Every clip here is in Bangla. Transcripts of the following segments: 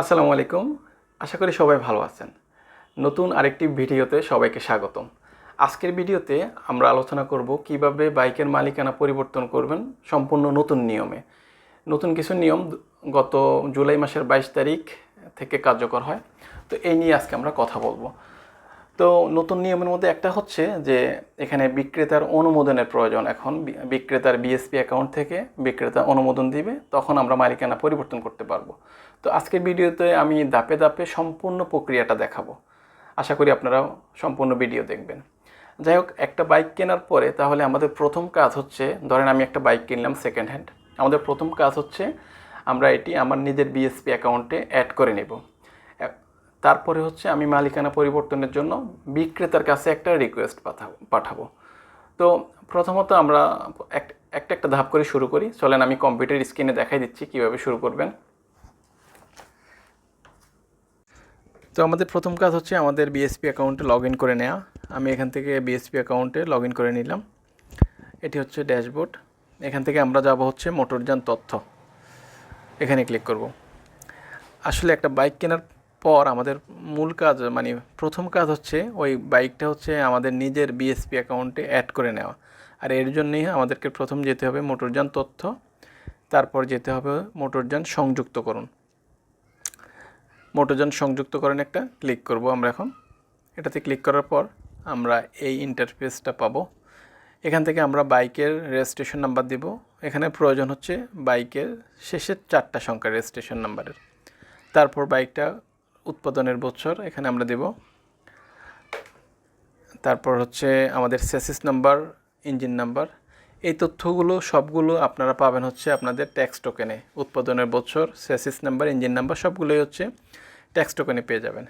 আসসালামু আলাইকুম। আশা করি সবাই ভালো আছেন। নতুন আরেকটি ভিডিওতে সবাইকে স্বাগতম। আজকের ভিডিওতে আমরা আলোচনা করব কীভাবে বাইকের মালিকানা পরিবর্তন করবেন সম্পূর্ণ নতুন নিয়মে। নতুন কিছু নিয়ম গত জুলাই মাসের বাইশ তারিখ থেকে কার্যকর হয়। তো এই নিয়ে আজকে আমরা কথা বলব। তো নতুন নিয়মের মধ্যে একটা হচ্ছে যে এখানে বিক্রেতার অনুমোদনের প্রয়োজন এখন। বিক্রেতার বিএসপি অ্যাকাউন্ট থেকে বিক্রেতা অনুমোদন দিবে, তখন আমরা মালিকানা পরিবর্তন করতে পারব। তো আজকের ভিডিওতে আমি ধাপে ধাপে সম্পূর্ণ প্রক্রিয়াটা দেখাবো। আশা করি আপনারা সম্পূর্ণ ভিডিও দেখবেন। যাই হোক, একটা বাইক কেনার পরে তাহলে আমাদের প্রথম কাজ হচ্ছে, ধরেন আমি একটা বাইক কিনলাম সেকেন্ড হ্যান্ড আমাদের প্রথম কাজ হচ্ছে আমরা এটি আমার নিজের বিএসপি অ্যাকাউন্টে অ্যাড করে নেব। তারপরে হচ্ছে আমি মালিকানা পরিবর্তনের জন্য বিক্রেতার কাছে একটা রিকোয়েস্ট পাঠাবো পাঠাবো। তো প্রথমত আমরা এক- একটা একটা ধাপ করে শুরু করি। চলেন আমি কম্পিউটার স্ক্রিনে দেখাই দিচ্ছি কীভাবে শুরু করবেন। তো আমাদের প্রথম কাজ হচ্ছে আমাদের বিএসপি অ্যাকাউন্টে লগ ইন করে নেওয়া আমি এখান থেকে বিএসপি অ্যাকাউন্টে লগ ইন করে নিলাম। এটি হচ্ছে ড্যাশবোর্ড। এখান থেকে আমরা যাব হচ্ছে মোটরযান তথ্য। এখানে ক্লিক করব। আসলে একটা বাইক কেনার পর আমাদের মূল কাজ মানে প্রথম কাজ হচ্ছে ওই বাইকটা হচ্ছে আমাদের নিজের বিএসপি অ্যাকাউন্টে অ্যাড করে নেওয়া। আর এর জন্যই আমাদেরকে প্রথম যেতে হবে মোটরযান তথ্য, তারপর যেতে হবে মোটরযান সংযুক্ত করুন। মোটরযান সংযুক্তকরণ একটা ক্লিক করব আমরা এখন। এটাতে ক্লিক করার পর আমরা এই ইন্টারফেসটা পাবো। এখান থেকে আমরা বাইকের রেজিস্ট্রেশন নাম্বার দিব। এখানে প্রয়োজন হচ্ছে বাইকের শেষের চারটা সংখ্যা রেজিস্ট্রেশন নাম্বারের তারপর বাইকটা উৎপাদনের বছর, এখানে আমরা দেব। তারপর হচ্ছে আমাদের সেসিস নাম্বার, ইঞ্জিন নাম্বার। এই তথ্যগুলো, সবগুলো আপনারা পাবেন হচ্ছে আপনাদের ট্যাক্স টোকেনে। উৎপাদনের বছর, সেসিস নাম্বার, ইঞ্জিন নাম্বার, সবগুলোই হচ্ছে ট্যাক্স টোকেনে পেয়ে যাবেন।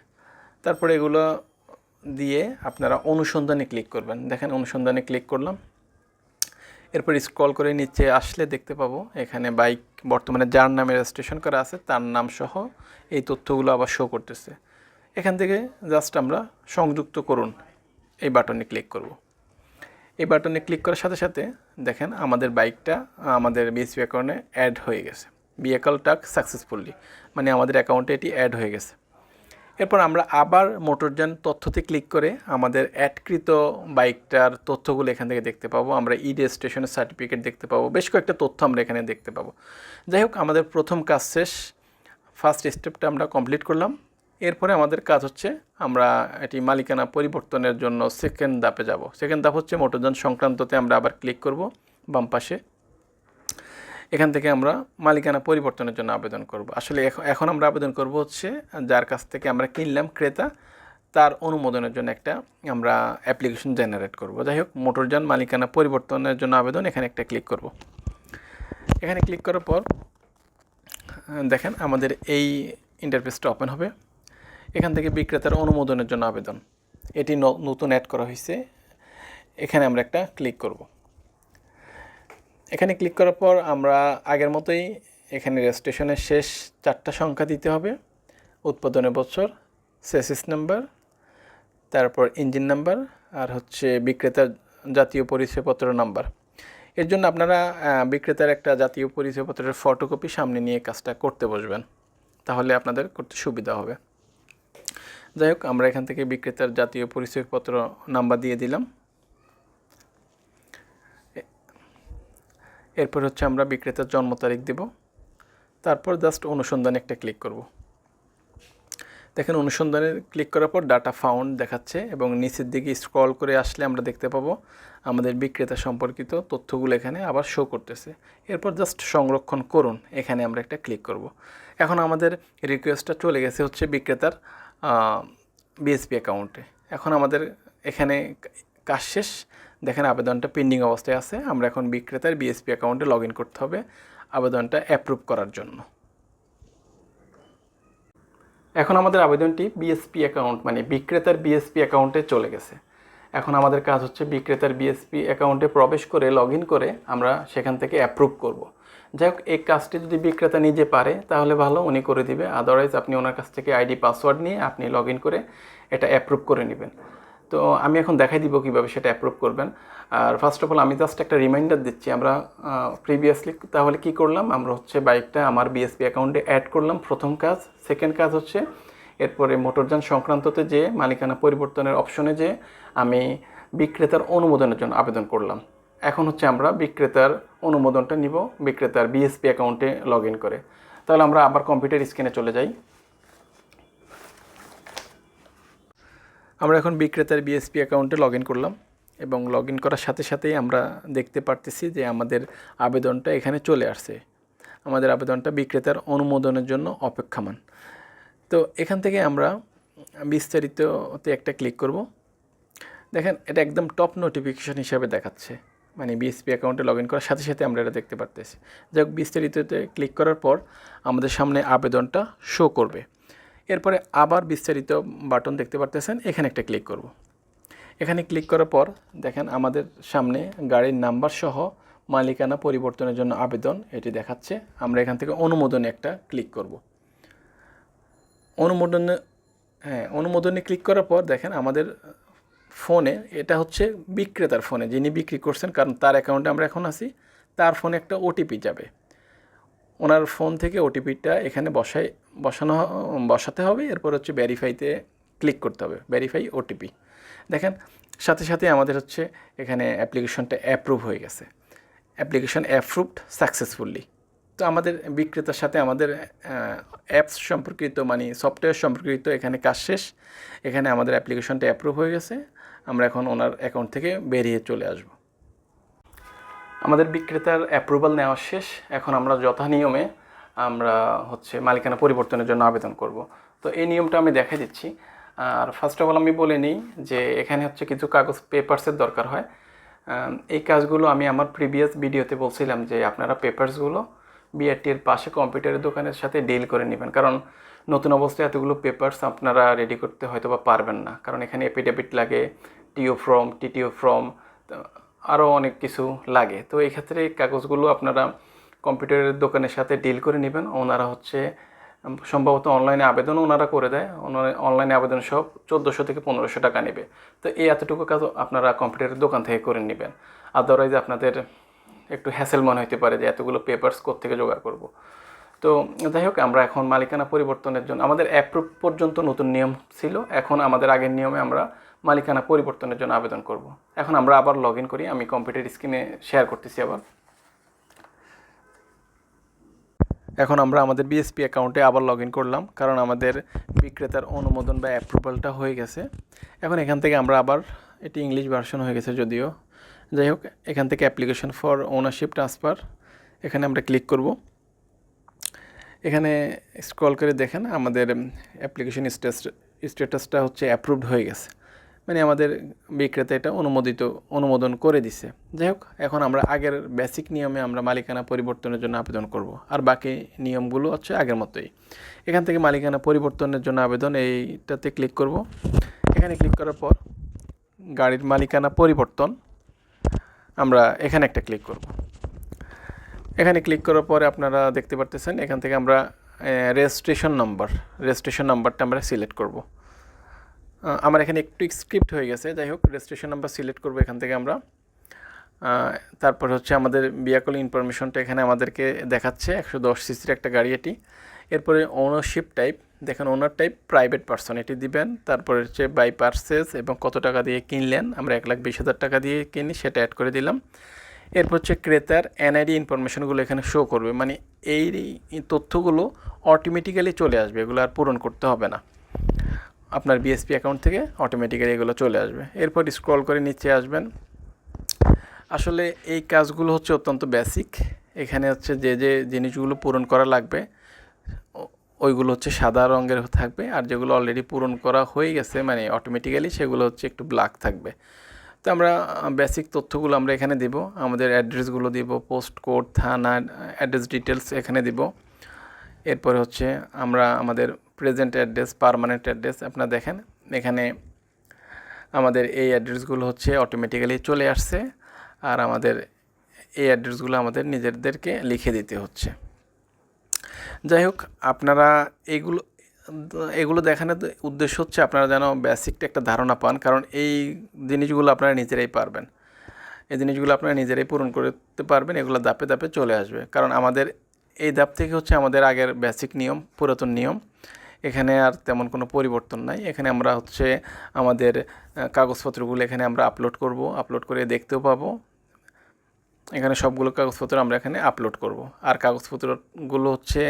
তারপরে এগুলো দিয়ে আপনারা অনুসন্ধানে ক্লিক করবেন। দেখেন, অনুসন্ধানে ক্লিক করলাম। এরপর স্ক্রল করে নিচে আসলে দেখতে পাবো, এখানে বাইক বর্তমানে যার নামে রেজিস্ট্রেশন করা আছে, তার নাম সহ এই তথ্যগুলো আবার শো করতেছে। এখান থেকে জাস্ট আমরা সংযুক্ত করুন, এই বাটনে ক্লিক করব। এই বাটনে ক্লিক করার সাথে সাথে দেখেন আমাদের বাইকটা আমাদের বিএসপি অ্যাকাউন্টে অ্যাড হয়ে গেছে। বিএকাল টাক সাকসেসফুলি মানে আমাদের অ্যাকাউন্টে এটি অ্যাড হয়ে গেছে। এরপর আমরা আবার মোটরযান তথ্যতে ক্লিক করে আমাদের অ্যাডকৃত বাইকটার তথ্যগুলো এখান থেকে দেখতে পাবো। আমরা ই রেজিস্ট্রেশনের সার্টিফিকেট দেখতে পাবো। বেশ কয়েকটা তথ্য আমরা এখানে দেখতে পাবো। যাই হোক, আমাদের প্রথম কাজ শেষ। ফার্স্ট স্টেপটা আমরা কমপ্লিট করলাম। এরপরে আমাদের কাজ হচ্ছে আমরা এটি মালিকানা পরিবর্তনের জন্য সেকেন্ড ধাপে যাব। সেকেন্ড ধাপ হচ্ছে মোটরযান সংক্রান্ততে আমরা আবার ক্লিক করব বাম পাশে। এখান থেকে আমরা মালিকানা পরিবর্তনের জন্য আবেদন করব। আসলে এখন আমরা আবেদন করব হচ্ছে, যার কাছ থেকে আমরা কিনলাম ক্রেতা, তার অনুমোদনের জন্য একটা আমরা অ্যাপ্লিকেশন জেনারেট করব। যাই হোক, মোটরযান মালিকানা পরিবর্তনের জন্য আবেদন, এখানে একটা ক্লিক করব। এখানে ক্লিক করার পর, দেখেন আমাদের এই ইন্টারফেসটা ওপেন হবে। এখান থেকে বিক্রেতার অনুমোদনের জন্য আবেদন। এটি নতুন অ্যাড করা হয়েছে এখানে আমরা একটা ক্লিক করব। এখানে ক্লিক করার পর আমরা আগের মতোই এখানে রেজিস্ট্রেশনের শেষ চারটা সংখ্যা দিতে হবে। উৎপাদনের বছর সেসিস নাম্বার তারপর ইঞ্জিন নাম্বার আর হচ্ছে বিক্রেতার জাতীয় পরিচয়পত্র নাম্বার এর জন্য আপনারা বিক্রেতার একটা জাতীয় পরিচয়পত্রের ফটোকপি সামনে নিয়ে কাজটা করতে বসবেন। তাহলে আপনাদের করতে সুবিধা হবে। যাই হোক, আমরা এখান থেকে বিক্রেতার জাতীয় পরিচয়পত্র নাম্বার দিয়ে দিলাম। এরপর হচ্ছে আমরা বিক্রেতার জন্ম তারিখ দেব। তারপর জাস্ট অনুসন্ধানে একটা ক্লিক করব। দেখেন অনুসন্ধানে ক্লিক করার পর ডাটা ফাউন্ড দেখাচ্ছে এবং নিচের দিকে স্ক্রল করে আসলে আমরা দেখতে পাবো আমাদের বিক্রেতা সম্পর্কিত তথ্যগুলো এখানে আবার শো করতেছে। এরপর জাস্ট সংরক্ষণ করুন, এখানে আমরা একটা ক্লিক করব। এখন আমাদের রিকোয়েস্টটা চলে গেছে হচ্ছে বিক্রেতার বিএসপি অ্যাকাউন্টে এখন আমাদের এখানে কাজ শেষ। দেখেন আবেদনটা পেন্ডিং অবস্থায় আছে। আমরা এখন বিক্রেতার বিএসপি অ্যাকাউন্টে লগ করতে হবে আবেদনটা অ্যাপ্রুভ করার জন্য। এখন আমাদের আবেদনটি বিএসপি অ্যাকাউন্ট মানে বিক্রেতার বিএসপি অ্যাকাউন্টে চলে গেছে। এখন আমাদের কাজ হচ্ছে বিক্রেতার বিএসপি অ্যাকাউন্টে প্রবেশ করে লগ করে আমরা সেখান থেকে অ্যাপ্রুভ করব। যাই হোক, এই কাজটি যদি বিক্রেতা নিজে পারে, তাহলে ভালো, উনি করে দিবে। আদারওয়াইজ আপনি ওনার কাছ থেকে আইডি পাসওয়ার্ড নিয়ে আপনি লগ করে এটা অ্যাপ্রুভ করে নেবেন। তো আমি এখন দেখাই দিব কীভাবে সেটা অ্যাপ্রুভ করবেন। আর ফার্স্ট অফ অল আমি জাস্ট একটা রিমাইন্ডার দিচ্ছি, আমরা প্রিভিয়াসলি তাহলে কি করলাম? আমরা হচ্ছে বাইকটা আমার বিএসপি অ্যাকাউন্টে অ্যাড করলাম। প্রথম কাজ। সেকেন্ড কাজ হচ্ছে, এরপরে মোটরযান সংক্রান্ততে যে মালিকানা পরিবর্তনের অপশনে যে আমি বিক্রেতার অনুমোদনের জন্য আবেদন করলাম। এখন হচ্ছে আমরা বিক্রেতার অনুমোদনটা নিব, বিক্রেতার বিএসপি অ্যাকাউন্টে লগ করে। তাহলে আমরা আবার কম্পিউটার স্ক্রিনে চলে যাই। আমরা এখন বিক্রেতার বিএসপি অ্যাকাউন্টে লগ করলাম এবং লগ করার সাথে সাথেই আমরা দেখতে পারতেছি যে আমাদের আবেদনটা এখানে চলে আসছে। আমাদের আবেদনটা বিক্রেতার অনুমোদনের জন্য অপেক্ষমান। তো এখান থেকে আমরা বিস্তারিততে একটা ক্লিক করব। দেখেন, এটা একদম টপ নোটিফিকেশন হিসাবে দেখাচ্ছে। মানে বিএসপি অ্যাকাউন্টে লগ ইন করার সাথে সাথে আমরা এটা দেখতে পারতেছি। যাই হোক, বিস্তারিততে ক্লিক করার পর আমাদের সামনে আবেদনটা শো করবে। এরপরে আবার বিস্তারিত বাটন দেখতে পারতেছেন, এখানে একটা ক্লিক করব। এখানে ক্লিক করার পর দেখেন আমাদের সামনে গাড়ির নাম্বার সহ মালিকানা পরিবর্তনের জন্য আবেদন এটি দেখাচ্ছে। আমরা এখান থেকে অনুমোদনে একটা ক্লিক করব। অনুমোদনে হ্যাঁ অনুমোদনে ক্লিক করার পর দেখেন আমাদের ফোনে, এটা হচ্ছে বিক্রেতার ফোনে যিনি বিক্রি করছেন, কারণ তার অ্যাকাউন্টে আমরা এখন আছি, তার ফোনে একটা ওটিপি যাবে। ওনার ফোন থেকে ওটিপিটা এখানে বসাই বসানো, বসাতে হবে। এরপর হচ্ছে ভেরিফাইতে ক্লিক করতে হবে। ভেরিফাই ওটিপি দেখেন, সাথে সাথে আমাদের হচ্ছে এখানে অ্যাপ্লিকেশনটা অ্যাপ্রুভ হয়ে গেছে। অ্যাপ্লিকেশন অ্যাপ্রুভড সাকসেসফুলি তো আমাদের বিক্রেতার সাথে আমাদের অ্যাপস সম্পর্কিত মানে সফটওয়্যার সম্পর্কিত এখানে কাজ শেষ। এখানে আমাদের অ্যাপ্লিকেশনটা অ্যাপ্রুভ হয়ে গেছে। আমরা এখন ওনার অ্যাকাউন্ট থেকে বেরিয়ে চলে আসব। আমাদের বিক্রেতার অ্যাপ্রুভাল নেওয়া শেষ। এখন আমরা যথা নিয়মে আমরা হচ্ছে মালিকানা পরিবর্তনের জন্য আবেদন করব। তো এই নিয়মটা আমি দেখাই দিচ্ছি। আর ফার্স্ট অফ অল আমি বলে নিই যে এখানে হচ্ছে কিছু কাগজ পেপার্সের দরকার হয়। এই কাজগুলো আমি আমার প্রিভিয়াস ভিডিওতে বলছিলাম যে আপনারা পেপার্সগুলো বিআরটির পাশে কম্পিউটারের দোকানের সাথে ডিল করে নেবেন। কারণ নতুন অবস্থায় এতগুলো পেপার্স আপনারা রেডি করতে হয়তো বা পারবেন না। কারণ এখানে এপিডেভিট লাগে টিও ফর্ম টিটিও ফর্ম আরও অনেক কিছু লাগে। তো এই ক্ষেত্রে কাগজগুলো আপনারা কম্পিউটারের দোকানের সাথে ডিল করে নেবেন। ওনারা হচ্ছে সম্ভবত অনলাইনে আবেদনও ওনারা করে দেয়। অনলাইনে আবেদন সব চোদ্দোশো থেকে পনেরোশো টাকা নেবে। তো এই এতটুকু কাজ আপনারা কম্পিউটারের দোকান থেকে করে নেবেন। আদারওয়াইজ আপনাদের একটু হ্যাসেল মনে হতে পারে যে এতগুলো পেপার্স থেকে জোগাড় করব। তো যাই হোক, আমরা এখন মালিকানা পরিবর্তনের জন্য, আমাদের অ্যাপ্রুভ পর্যন্ত নতুন নিয়ম ছিল। এখন আমাদের আগের নিয়মে আমরা মালিকানা পরিবর্তনের জন্য আবেদন করব। এখন আমরা আবার লগ ইন করি, আমি কম্পিউটার স্ক্রিনে শেয়ার করতেছি আবার। এখন আমরা আমাদের বিএসপি অ্যাকাউন্টে আবার লগ ইন করলাম, কারণ আমাদের বিক্রেতার অনুমোদন বা অ্যাপ্রুভালটা হয়ে গেছে। এখন এখান থেকে আমরা আবার এটি ইংলিশ ভার্সন হয়ে গেছে যদিও। যাই হোক, এখান থেকে অ্যাপ্লিকেশন ফর ওনারশিপ ট্রান্সফার এখানে আমরা ক্লিক করব। এখানে স্ক্রল করে দেখেন, আমাদের অ্যাপ্লিকেশন স্ট্যাটাসটা হচ্ছে অ্যাপ্রুভড হয়ে গেছে। মানে আমাদের বিক্রেতা এটা অনুমোদিত, অনুমোদন করে দিছে। যাই হোক, এখন আমরা আগের বেসিক নিয়মে আমরা মালিকানা পরিবর্তনের জন্য আবেদন করব। আর বাকি নিয়মগুলো হচ্ছে আগের মতোই। এখান থেকে মালিকানা পরিবর্তনের জন্য আবেদন, এইটাতে ক্লিক করব। এখানে ক্লিক করার পর গাড়ির মালিকানা পরিবর্তন, আমরা এখানে একটা ক্লিক করব। এখানে ক্লিক করার পরে আপনারা দেখতে পারতেছেন, এখান থেকে আমরা রেজিস্ট্রেশন নাম্বার রেজিস্ট্রেশন নাম্বারটা আমরা সিলেক্ট করব। আমার এখানে একটু স্ক্রিপ্ট হয়ে গেছে। যাই হোক রেজিস্ট্রেশন নাম্বার সিলেক্ট করব এখান থেকে আমরা। তারপর হচ্ছে আমাদের বিয়াকল ইনফরমেশনটা এখানে আমাদেরকে দেখাচ্ছে। একশো দশ সিসির একটা গাড়ি এটি। এরপরে ওনারশিপ টাইপ দেখেন ওনার টাইপ প্রাইভেট পার্সন এটি দিবেন। তারপরে হচ্ছে বাই পার্সেস এবং কত টাকা দিয়ে কিনলেন। আমরা এক লাখ বিশ হাজার টাকা দিয়ে কিনি, সেটা অ্যাড করে দিলাম। এরপর হচ্ছে ক্রেতার এনআইডি ইনফরমেশনগুলো এখানে শো করবে। মানে এই তথ্যগুলো অটোমেটিক্যালি চলে আসবে। এগুলো আর পূরণ করতে হবে না। আপনার বিএসপি অ্যাকাউন্ট থেকে অটোমেটিক্যালি এগুলো চলে আসবে। এরপর স্ক্রল করে নিচে আসবেন। আসলে এই কাজগুলো হচ্ছে অত্যন্ত বেসিক এখানে হচ্ছে যে যে জিনিসগুলো পূরণ করা লাগবে, ওইগুলো হচ্ছে সাদা রঙের থাকবে আর যেগুলো অলরেডি পূরণ করা হয়ে গেছে মানে অটোমেটিক্যালি সেগুলো হচ্ছে একটু ব্ল্যাক থাকবে। তো আমরা বেসিক তথ্যগুলো আমরা এখানে দিব। আমাদের অ্যাড্রেসগুলো দিব পোস্ট কোড থানা অ্যাড্রেস ডিটেলস এখানে দিব। এরপরে হচ্ছে আমরা আমাদের প্রেজেন্ট অ্যাড্রেস পারমানেন্ট অ্যাড্রেস আপনারা দেখেন, এখানে আমাদের এই অ্যাড্রেসগুলো হচ্ছে অটোমেটিক্যালি চলে আসছে, আর আমাদের এই অ্যাড্রেসগুলো আমাদের নিজেদেরকে লিখে দিতে হচ্ছে। যাই হোক, আপনারা এইগুলো এগুলো দেখানোর উদ্দেশ্য হচ্ছে আপনারা যেন বেসিকটা একটা ধারণা পান, কারণ এই জিনিসগুলো আপনারা নিজেরাই পারবেন। এই জিনিসগুলো আপনারা নিজেরাই পূরণ করতে পারবেন, এগুলো ধাপে ধাপে চলে আসবে। কারণ আমাদের এই ধাপ থেকে হচ্ছে আমাদের আগের বেসিক নিয়ম, পুরাতন নিয়ম। এখানে আর তেমন কোনো পরিবর্তন নাই। এখানে আমরা হচ্ছে আমাদের কাগজপত্রগুলো এখানে আমরা আপলোড করব। আপলোড করে দেখতেও পাবো। এখানে সবগুলো কাগজপত্র আমরা এখানে আপলোড করব। আর কাগজপত্রগুলো হচ্ছে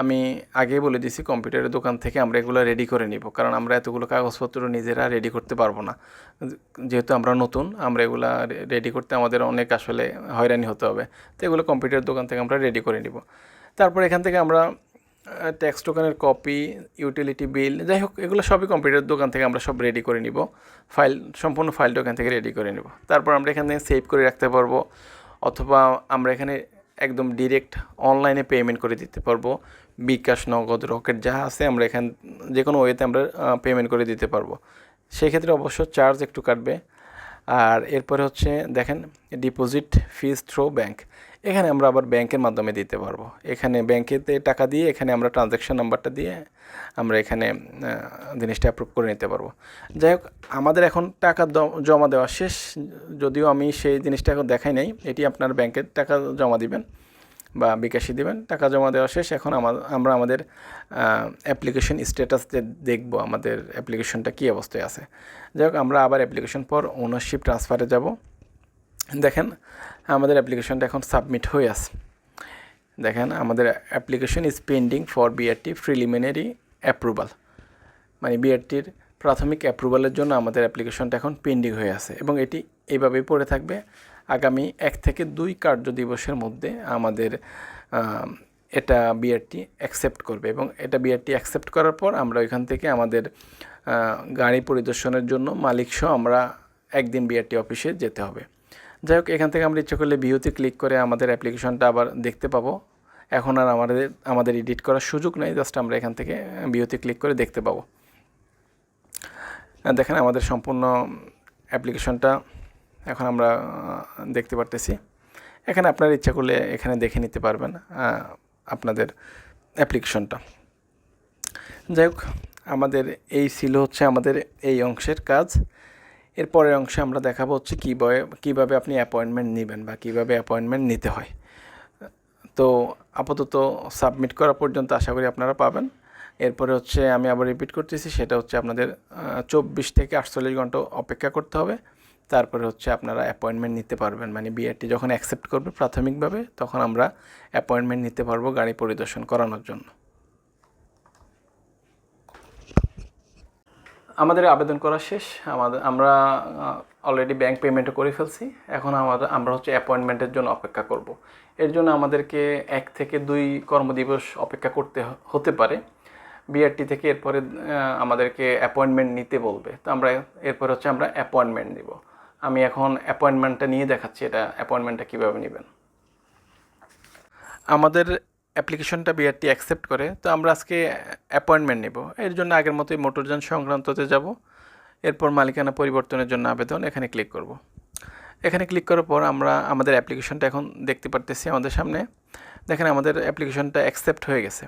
আমি আগেই বলে দিয়েছি কম্পিউটারের দোকান থেকে আমরা এগুলো রেডি করে নিব। কারণ আমরা এতগুলো কাগজপত্র নিজেরা রেডি করতে পারব না। যেহেতু আমরা নতুন, আমরা এগুলা রেডি করতে আমাদের অনেক আসলে হয়রানি হতে হবে। তো এগুলো কম্পিউটারের দোকান থেকে আমরা রেডি করে নিব। তারপর এখান থেকে আমরা ট্যাক্স টোকেনের কপি ইউটিলিটি বিল যাই হোক, এগুলো সবই কম্পিউটারের দোকান থেকে আমরা সব রেডি করে নিব। ফাইল সম্পূর্ণ ফাইলটা ওখান থেকে রেডি করে নিব। তারপর আমরা এখান সেভ করে রাখতে পারব, অথবা আমরা এখানে একদম ডিরেক্ট অনলাইনে পেমেন্ট করে দিতে পারব। বিকাশ, নগদ, রকেট যা আছে আমরা এখান যে কোনো ওয়েতে আমরা পেমেন্ট করে দিতে পারব। সেই ক্ষেত্রে অবশ্য চার্জ একটু কাটবে। আর এরপরে হচ্ছে, দেখেন ডিপোজিট ফিজ থ্রো ব্যাংক এখানে আমরা আবার ব্যাংকের মাধ্যমে দিতে পারব। এখানে ব্যাংকেতে টাকা দিয়ে এখানে আমরা ট্রানজ্যাকশন নাম্বারটা দিয়ে আমরা এখানে জিনিসটা অ্যাপ্রুভ করে নিতে পারব। যাই হোক, আমাদের এখন টাকা জমা দেওয়া শেষ। যদিও আমি সেই জিনিসটা এখন দেখাই নাই, এটি আপনার ব্যাংকের টাকা জমা দিবেন বা বিকাশে দিবেন। টাকা জমা দেওয়া শেষ। এখন আমা- আমরা আমাদের অ্যাপ্লিকেশন স্ট্যাটাস দেখব, আমাদের অ্যাপ্লিকেশনটা কী অবস্থায় আছে। যাই হোক, আমরা আবার অ্যাপ্লিকেশন পর ওনারশিপ ট্রান্সফারে যাব। দেখেন আমাদের অ্যাপ্লিকেশনটা এখন সাবমিট হয়ে আছে। দেখেন আমাদের application is pending for BRT preliminary approval মানে বিআরটির প্রাথমিক অ্যাপ্রুভালের জন্য আমাদের অ্যাপ্লিকেশনটা এখন পেন্ডিং হয়ে আছে এবং এটি এইভাবেই পড়ে থাকবে। আগামী এক থেকে দুই কার্য দিবসের মধ্যে আমাদের আম, এটা বিআরটি অ্যাকসেপ্ট করবে এবং এটা বিআরটি অ্যাকসেপ্ট করার পর আমরা ওইখান থেকে আমাদের গাড়ি পরিদর্শনের জন্য মালিক সহ আমরা একদিন বিআরটি অফিসে যেতে হবে। যাই হোক, এখান থেকে আমরা ইচ্ছে করলে ভিউতে ক্লিক করে আমাদের অ্যাপ্লিকেশনটা আবার দেখতে পাবো। এখন আর আমাদের আমাদের এডিট করার সুযোগ নেই জাস্ট আমরা এখান থেকে ভিউতে ক্লিক করে দেখতে পাবো। দেখেন আমাদের সম্পূর্ণ অ্যাপ্লিকেশনটা এখন আমরা দেখতে পারতেছি। এখানে আপনার ইচ্ছা করলে এখানে দেখে নিতে পারবেন আপনাদের অ্যাপ্লিকেশনটা যাই হোক, আমাদের এই ছিল হচ্ছে আমাদের এই অংশের কাজ। এর পরের অংশে আমরা দেখাবো হচ্ছে কীভাবে কীভাবে আপনি অ্যাপয়েন্টমেন্ট নেবেন বা কীভাবে অ্যাপয়েন্টমেন্ট নিতে হয়। তো আপাতত সাবমিট করা পর্যন্ত আশা করি আপনারা পাবেন। এরপরে হচ্ছে আমি আবার রিপিট করতেছি, সেটা হচ্ছে আপনাদের চব্বিশ থেকে আটচল্লিশ ঘণ্টা অপেক্ষা করতে হবে। তারপরে হচ্ছে আপনারা অ্যাপয়েন্টমেন্ট নিতে পারবেন। মানে বিআরটি যখন অ্যাকসেপ্ট করবে প্রাথমিকভাবে, তখন আমরা অ্যাপয়েন্টমেন্ট নিতে পারব গাড়ি পরিদর্শন করানোর জন্য। আমাদের আবেদন করা শেষ। আমাদের, আমরা অলরেডি ব্যাংক পেমেন্টও করে ফেলছি। এখন আমাদের আমরা হচ্ছে অ্যাপয়েন্টমেন্টের জন্য অপেক্ষা করব। এর জন্য আমাদেরকে এক থেকে দুই কর্মদিবস অপেক্ষা করতে হতে পারে। বিআরটি থেকে এরপরে আমাদেরকে অ্যাপয়েন্টমেন্ট নিতে বলবে। তো আমরা এরপর হচ্ছে আমরা অ্যাপয়েন্টমেন্ট নিব। আমি এখন অ্যাপয়েন্টমেন্টটা নিয়ে দেখাচ্ছি। এটা অ্যাপয়েন্টমেন্টটা কীভাবে নেবেন। আমাদের অ্যাপ্লিকেশনটা বিআরটি অ্যাকসেপ্ট করে, তো আমরা আজকে অ্যাপয়েন্টমেন্ট নেব। এর জন্য আগের মতোই মোটরযান সংক্রান্ততে যাব। এরপর মালিকানা পরিবর্তনের জন্য আবেদন এখানে ক্লিক করব। এখানে ক্লিক করার পর আমরা আমাদের অ্যাপ্লিকেশনটা এখন দেখতে পারতেছি আমাদের সামনে। দেখেন আমাদের অ্যাপ্লিকেশনটা অ্যাকসেপ্ট হয়ে গেছে।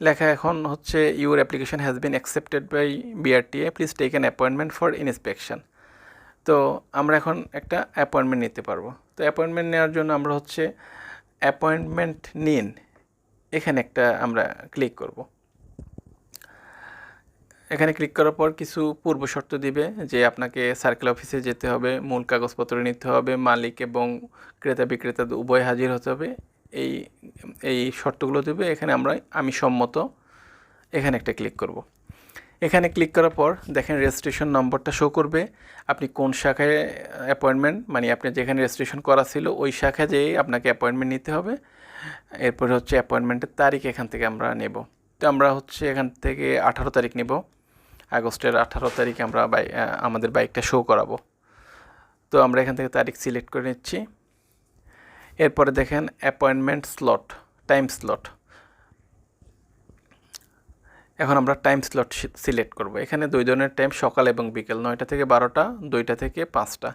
লেখা এখন হচ্ছে your application has been accepted by BRTA please take an appointment for inspection তো আমরা এখন একটা অ্যাপয়েন্টমেন্ট নিতে পারব। তো অ্যাপয়েন্টমেন্ট নেওয়ার জন্য আমরা হচ্ছে অ্যাপয়েন্টমেন্ট নিন। এখানে একটা আমরা ক্লিক করব। এখানে ক্লিক করার পর কিছু পূর্ব শর্ত দিবে যে আপনাকে সার্কেল অফিসে যেতে হবে, মূল কাগজপত্র নিতে হবে, মালিক এবং ক্রেতা বিক্রেতা উভয় হাজির হতে হবে। এই এই শর্তগুলো দেবে। এখানে আমরা, আমি সম্মত। এখানে একটা ক্লিক করব। এখানে ক্লিক করার পর দেখেন রেজিস্ট্রেশন নম্বরটা শো করবে। আপনি কোন শাখায় অ্যাপয়েন্টমেন্ট মানে আপনি যেখানে রেজিস্ট্রেশন করা ছিল, ওই শাখায় যেয়ে আপনাকে অ্যাপয়েন্টমেন্ট নিতে হবে। এরপরে হচ্ছে অ্যাপয়েন্টমেন্টের তারিখ এখান থেকে আমরা নেব। তো আমরা হচ্ছে এখান থেকে আঠারো তারিখ নেব। আগস্টের আঠারো তারিখে আমরা বাই আমাদের বাইকটা শো করাবো। তো আমরা এখান থেকে তারিখ সিলেক্ট করে নিচ্ছি। এরপরে দেখেন অ্যাপয়েন্টমেন্ট স্লট টাইম স্লট এখন আমরা টাইম স্লট সিলেক্ট করব। এখানে দুই ধরনের টাইম সকাল এবং বিকেল, নয়টা থেকে বারোটা, দুইটা থেকে পাঁচটা।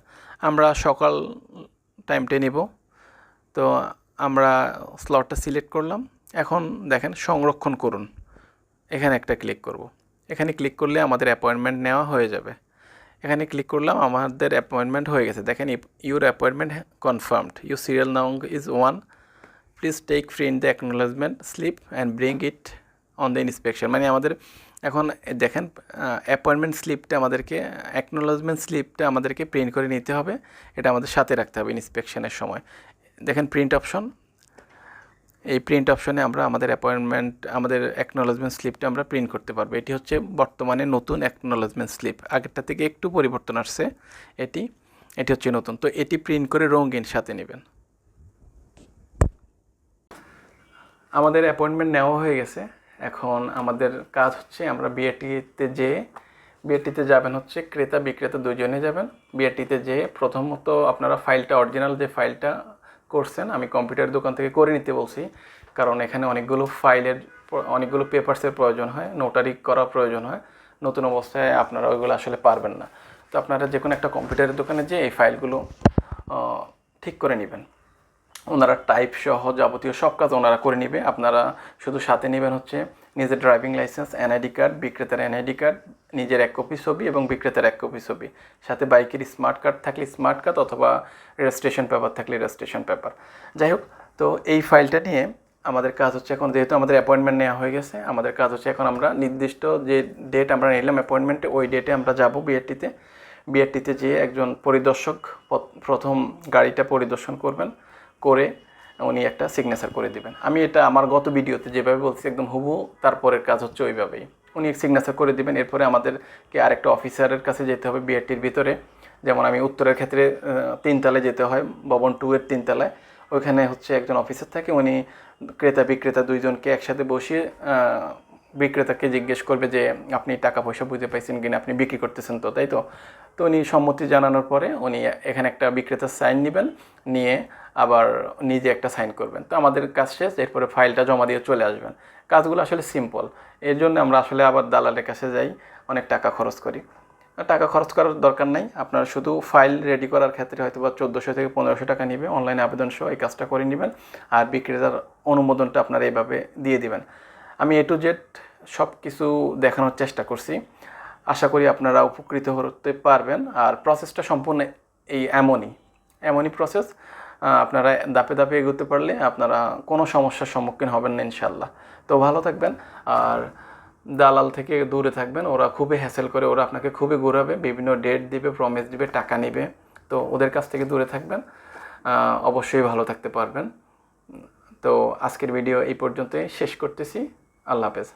আমরা সকাল টাইমটা নিব। তো আমরা স্লটটা সিলেক্ট করলাম। এখন দেখেন সংরক্ষণ করুন। এখানে একটা ক্লিক করব। এখানে ক্লিক করলে আমাদের অ্যাপয়েন্টমেন্ট নেওয়া হয়ে যাবে। এখানে ক্লিক করলাম, আমাদের অ্যাপয়েন্টমেন্ট হয়ে গেছে। দেখেন your appointment confirmed you serial number is one please take print the acknowledgement slip and bring it on the inspection মানে আমাদের এখন দেখেন অ্যাপয়েন্টমেন্ট স্লিপটা আমাদেরকে অ্যাকনোলজমেন্ট স্লিপটা আমাদেরকে প্রিন্ট করে নিতে হবে। এটা আমাদের সাথে রাখতে হবে ইন্সপেকশনের সময়। দেখেন প্রিন্ট অপশন এই প্রিন্ট অপশনে আমরা আমাদের অ্যাপয়েন্টমেন্ট আমাদের অ্যাকনোলজমেন্ট স্লিপটা আমরা প্রিন্ট করতে পারব। এটি হচ্ছে বর্তমানে নতুন অ্যাকনোলজমেন্ট স্লিপ আগেরটা থেকে একটু পরিবর্তন আসছে এটি এটি হচ্ছে নতুন। তো এটি প্রিন্ট করে রঙিন সাথে নেবেন। আমাদের অ্যাপয়েন্টমেন্ট নেওয়া হয়ে গেছে। এখন আমাদের কাজ হচ্ছে আমরা বিএটিতে যেয়ে বিএটিতে যাবেন হচ্ছে ক্রেতা বিক্রেতা দুজনে যাবেন। বিএটিতে যেয়ে প্রথমত আপনারা ফাইলটা অরিজিনাল যে ফাইলটা করছেন, আমি কম্পিউটার দোকান থেকে করে নিতে বলছি। কারণ এখানে অনেকগুলো ফাইলের অনেকগুলো পেপার্সের প্রয়োজন হয় নোটারি করা প্রয়োজন হয়। নতুন অবস্থায় আপনারা ওইগুলো আসলে পারবেন না। তো আপনারা যে কোনো একটা কম্পিউটারের দোকানে যেয়ে এই ফাইলগুলো ঠিক করে নেবেন। ওনারা টাইপ সহ যাবতীয় সব কাজ ওনারা করে নেবে। আপনারা শুধু সাথে নেবেন হচ্ছে নিজের ড্রাইভিং লাইসেন্স এনআইডি কার্ড বিক্রেতার এনআইডি কার্ড নিজের এক কপি ছবি এবং বিক্রেতার এক কপি ছবি। সাথে বাইকের স্মার্ট কার্ড থাকলে স্মার্ট কার্ড অথবা রেজিস্ট্রেশন পেপার থাকলে রেজিস্ট্রেশন পেপার যাই হোক, তো এই ফাইলটা নিয়ে আমাদের কাজ হচ্ছে এখন যেহেতু আমাদের অ্যাপয়েন্টমেন্ট নেওয়া হয়ে গেছে, আমাদের কাজ হচ্ছে এখন আমরা নির্দিষ্ট যে ডেট আমরা নিলাম অ্যাপয়েন্টমেন্টে ওই ডেটে আমরা যাব বিআরটিতে বিআরটিতে যেয়ে একজন পরিদর্শক, প্রথম গাড়িটা পরিদর্শন করবেন। করে উনি একটা সিগনেচার করে দিবেন। আমি এটা আমার গত ভিডিওতে যেভাবে বলছি, একদম হুবু তারপরের কাজ হচ্ছে ওইভাবেই। উনি সিগনেচার করে দিবেন, এরপরে আমাদেরকে আরেকটা অফিসারের কাছে যেতে হবে বিআরটির ভিতরে। যেমন আমি উত্তরের ক্ষেত্রে তিনতলায় যেতে হয়, ভবন টু এর তিনতলায়। ওইখানে হচ্ছে একজন অফিসার থাকে, উনি ক্রেতা বিক্রেতা দুইজনকে একসাথে বসিয়ে বিক্রেতাকে জিজ্ঞেস করবে যে, আপনি টাকা পয়সা বুঝতে পাইছেন কিনা? আপনি বিক্রি করতেছেন তো, তাই তো? তো উনি সম্মতি জানানোর পরে উনি এখানে একটা বিক্রেতার সাইন নেবেন, নিয়ে আবার নিজে একটা সাইন করবেন। তো আমাদের কাজ শেষ, এরপরে ফাইলটা জমা দিয়ে চলে আসবেন। কাজগুলো আসলে সিম্পল। এর জন্য আমরা আসলে আবার দালালের কাছে যাই, অনেক টাকা খরচ করি। টাকা খরচ করার দরকার নাই। আপনার শুধু ফাইল রেডি করার ক্ষেত্রে হয়তো বা চোদ্দোশো থেকে পনেরোশো টাকা নিবে। অনলাইনে আবেদন সহ এই কাজটা করে নেবেন। আর বিক্রেতার অনুমোদনটা আপনারা এইভাবে দিয়ে দিবেন। আমি এ টু জেড সব কিছু দেখানোর চেষ্টা করছি। আশা করি আপনারা উপকৃত হতে পারবেন। আর প্রসেসটা সম্পূর্ণ এই এমনই এমনই প্রসেস আপনারা দাপে দাপে এগোতে পারলে আপনারা কোনো সমস্যার সম্মুখীন হবেন না ইনশাল্লাহ তো ভালো থাকবেন। আর দালাল থেকে দূরে থাকবেন। ওরা খুবই হ্যাসেল করে, ওরা আপনাকে খুবই ঘুরাবে, বিভিন্ন ডেট দিবে প্রমিস দিবে, টাকা নেবে। তো ওদের কাছ থেকে দূরে থাকবেন। অবশ্যই ভালো থাকতে পারবেন। তো আজকের ভিডিও এই পর্যন্তই। শেষ করতেছি। আল্লাহ হাফেজ।